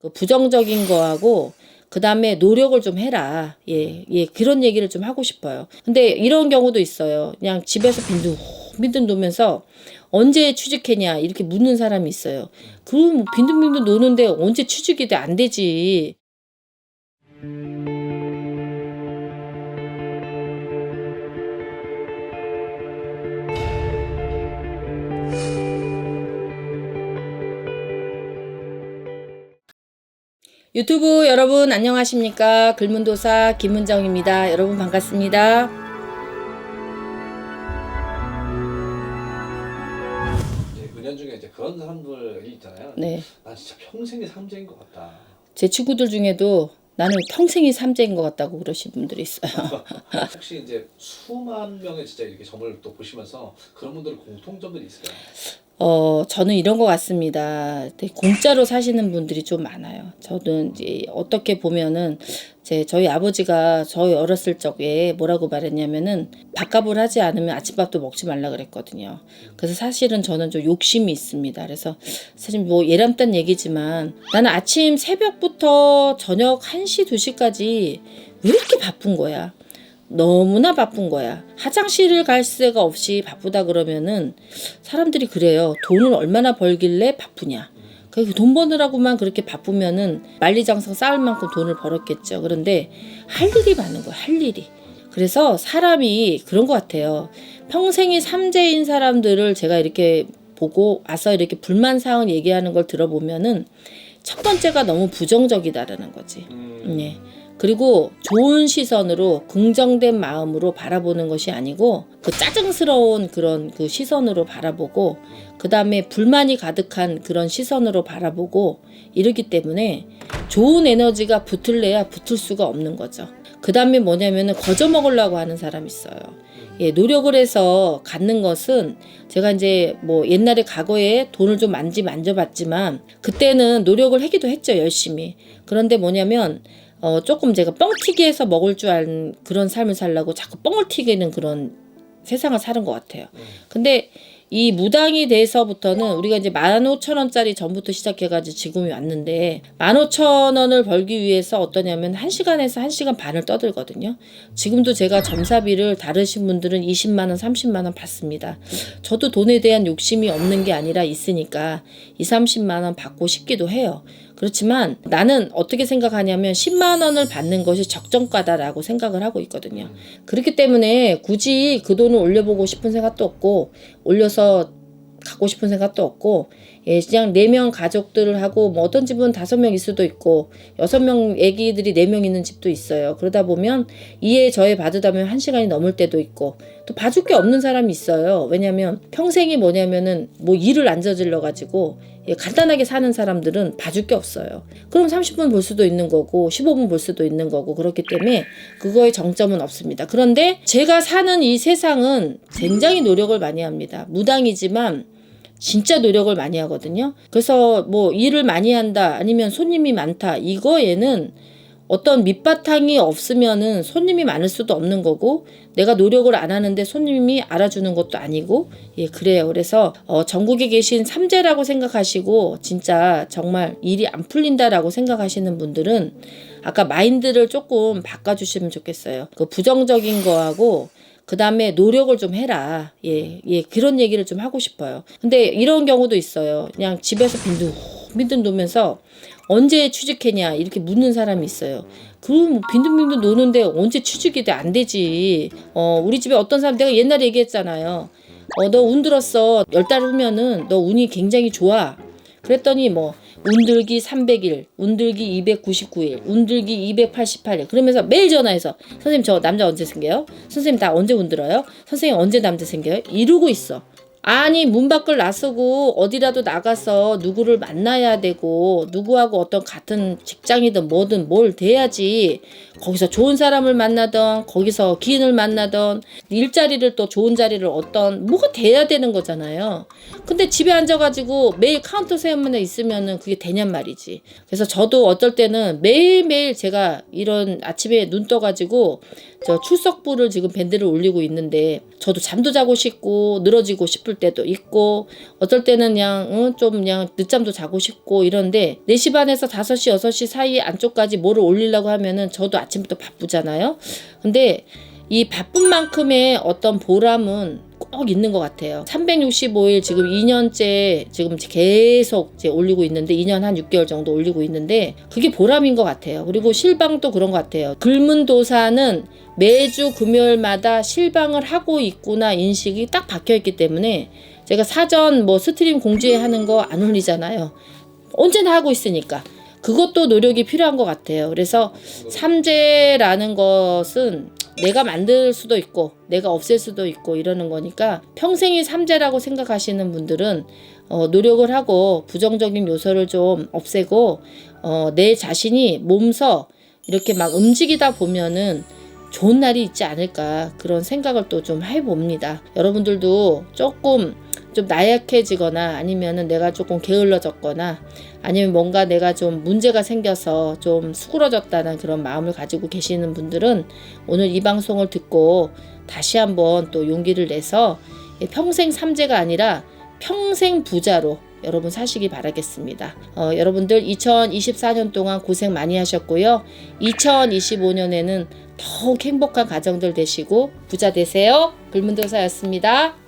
그 부정적인 거하고 그 다음에 노력을 좀 해라. 예, 예, 그런 얘기를 좀 하고 싶어요. 근데 이런 경우도 있어요. 그냥 집에서 빈둥, 빈둥 노면서 언제 취직했냐 이렇게 묻는 사람이 있어요. 그럼 뭐 빈둥빈둥 노는데 언제 취직이 돼? 안 되지. 유튜브 여러분 안녕하십니까? 글문도사 김은정입니다. 여러분 반갑습니다. 이제 은연 중에 이제 그런 사람들이 있잖아요. 네. 난 진짜 평생의 삼재인 것 같다. 제 친구들 중에도 나는 평생이 삼재인 것 같다고 그러신 분들이 있어요. 혹시 이제 수만 명의 진짜 이렇게 점을 또 보시면서 그런 분들의 공통점들이 있어요. 어, 저는 이런 것 같습니다. 공짜로 사시는 분들이 좀 많아요. 저는 이제 어떻게 보면은 제 저희 아버지가 저희 어렸을 적에 뭐라고 말했냐면은 밥값을 하지 않으면 아침밥도 먹지 말라 그랬거든요. 그래서 사실은 저는 좀 욕심이 있습니다. 그래서 사실 뭐 예람단 얘기지만 나는 아침 새벽부터 저녁 1시, 2시까지 왜 이렇게 바쁜 거야? 너무나 바쁜 거야. 화장실을 갈 새가 없이 바쁘다 그러면은 사람들이 그래요. 돈을 얼마나 벌길래 바쁘냐. 그돈 버느라고만 그렇게 바쁘면은 만리장성 쌓을 만큼 돈을 벌었겠죠. 그런데 할 일이 많은 거야. 할 일이. 그래서 사람이 그런 것 같아요. 평생이 삼재인 사람들을 제가 이렇게 보고 와서 이렇게 불만 사항 얘기하는 걸 들어보면은 첫 번째가 너무 부정적이다라는 거지. 네. 그리고 좋은 시선으로 긍정된 마음으로 바라보는 것이 아니고 그 짜증스러운 그런 그 시선으로 바라보고 그 다음에 불만이 가득한 그런 시선으로 바라보고 이러기 때문에 좋은 에너지가 붙을래야 붙을 수가 없는 거죠. 그 다음에 뭐냐면은 거저 먹으려고 하는 사람이 있어요. 예, 노력을 해서 갖는 것은 제가 이제 뭐 옛날에 과거에 돈을 좀 만지 만져봤지만 그때는 노력을 하기도 했죠 열심히. 그런데 뭐냐면 어 조금 제가 뻥튀기 해서 먹을 줄 아는 그런 삶을 살려고 자꾸 뻥을 튀기는 그런 세상을 사는 것 같아요. 근데 이 무당이 돼서부터는 우리가 이제 만 오천 원짜리 전부터 시작해가지고 지금이 왔는데 만 오천 원을 벌기 위해서 어떠냐면 한 시간에서 한 시간 반을 떠들거든요. 지금도 제가 점사비를 다르신 분들은 20만 원, 30만 원 받습니다. 저도 돈에 대한 욕심이 없는 게 아니라 있으니까 2, 30만 원 받고 싶기도 해요. 그렇지만 나는 어떻게 생각하냐면 10만 원을 받는 것이 적정가다라고 생각을 하고 있거든요. 그렇기 때문에 굳이 그 돈을 올려보고 싶은 생각도 없고 올려서 갖고 싶은 생각도 없고 예 그냥 네 명 가족들을 하고 뭐 어떤 집은 다섯 명일 수도 있고 여섯 명 아기들이 네 명 있는 집도 있어요. 그러다 보면 이에 저에 받으다면 한 시간이 넘을 때도 있고 또 봐줄 게 없는 사람이 있어요. 왜냐면 평생이 뭐냐면은 뭐 일을 안 저질러 가지고 예, 간단하게 사는 사람들은 봐줄 게 없어요. 그럼 30분 볼 수도 있는 거고 15분 볼 수도 있는 거고 그렇기 때문에 그거에 정점은 없습니다. 그런데 제가 사는 이 세상은 굉장히 노력을 많이 합니다. 무당이지만 진짜 노력을 많이 하거든요. 그래서 뭐 일을 많이 한다 아니면 손님이 많다 이거에는 어떤 밑바탕이 없으면은 손님이 많을 수도 없는 거고 내가 노력을 안 하는데 손님이 알아주는 것도 아니고 예 그래요 그래서 어 전국에 계신 삼재라고 생각하시고 진짜 정말 일이 안 풀린다라고 생각하시는 분들은 아까 마인드를 조금 바꿔주시면 좋겠어요 그 부정적인 거하고 그 다음에 노력을 좀 해라. 예, 예, 그런 얘기를 좀 하고 싶어요. 근데 이런 경우도 있어요. 그냥 집에서 빈둥, 빈둥 노면서 언제 취직했냐 이렇게 묻는 사람이 있어요. 그럼 뭐 빈둥빈둥 노는데 언제 취직이 돼? 안 되지. 어, 우리 집에 어떤 사람 내가 옛날에 얘기했잖아요. 어, 너 운 들었어. 열 달 후면은 너 운이 굉장히 좋아. 그랬더니 뭐 운들기 300일, 운들기 299일, 운들기 288일. 그러면서 매일 전화해서 선생님 저 남자 언제 생겨요? 선생님 나 언제 운들어요? 선생님 언제 남자 생겨요? 이러고 있어. 아니 문 밖을 나서고 어디라도 나가서 누구를 만나야 되고 누구하고 어떤 같은 직장이든 뭐든 뭘 돼야지 거기서 좋은 사람을 만나던 거기서 기인을 만나던 일자리를 또 좋은 자리를 얻던 뭐가 돼야 되는 거잖아요. 근데 집에 앉아가지고 매일 카운터 세만 있으면은 그게 되냔 말이지. 그래서 저도 어떨 때는 매일매일 제가 이런 아침에 눈 떠가지고 저 출석부를 지금 밴드를 올리고 있는데 저도 잠도 자고 싶고 늘어지고 싶을 때도 있고 어떨 때는 그냥 응, 좀 그냥 늦잠도 자고 싶고 이런데 4시 반에서 5시 6시 사이 안쪽까지 뭐를 올리려고 하면은 저도 아침부터 바쁘잖아요. 근데 이 바쁜 만큼의 어떤 보람은 꼭 있는 것 같아요. 365일 지금 2년째 지금 계속 이제 올리고 있는데 2년 한 6개월 정도 올리고 있는데 그게 보람인 것 같아요. 그리고 실방도 그런 것 같아요. 글문 도사는 매주 금요일마다 실방을 하고 있구나 인식이 딱 박혀 있기 때문에 제가 사전 뭐 스트림 공지에 하는 거 안 올리잖아요. 언제나 하고 있으니까. 그것도 노력이 필요한 것 같아요. 그래서 삼재라는 것은 내가 만들 수도 있고 내가 없앨 수도 있고 이러는 거니까 평생이 삼재라고 생각하시는 분들은 어, 노력을 하고 부정적인 요소를 좀 없애고 어, 내 자신이 몸서 이렇게 막 움직이다 보면은 좋은 날이 있지 않을까 그런 생각을 또 좀 해봅니다. 여러분들도 조금 좀 나약해지거나 아니면은 내가 조금 게을러졌거나 아니면 뭔가 내가 좀 문제가 생겨서 좀 수그러졌다는 그런 마음을 가지고 계시는 분들은 오늘 이 방송을 듣고 다시 한번 또 용기를 내서 평생 삼재가 아니라 평생 부자로 여러분 사시기 바라겠습니다. 어, 여러분들 2024년 동안 고생 많이 하셨고요. 2025년에는 더욱 행복한 가정들 되시고 부자 되세요. 불문도사였습니다.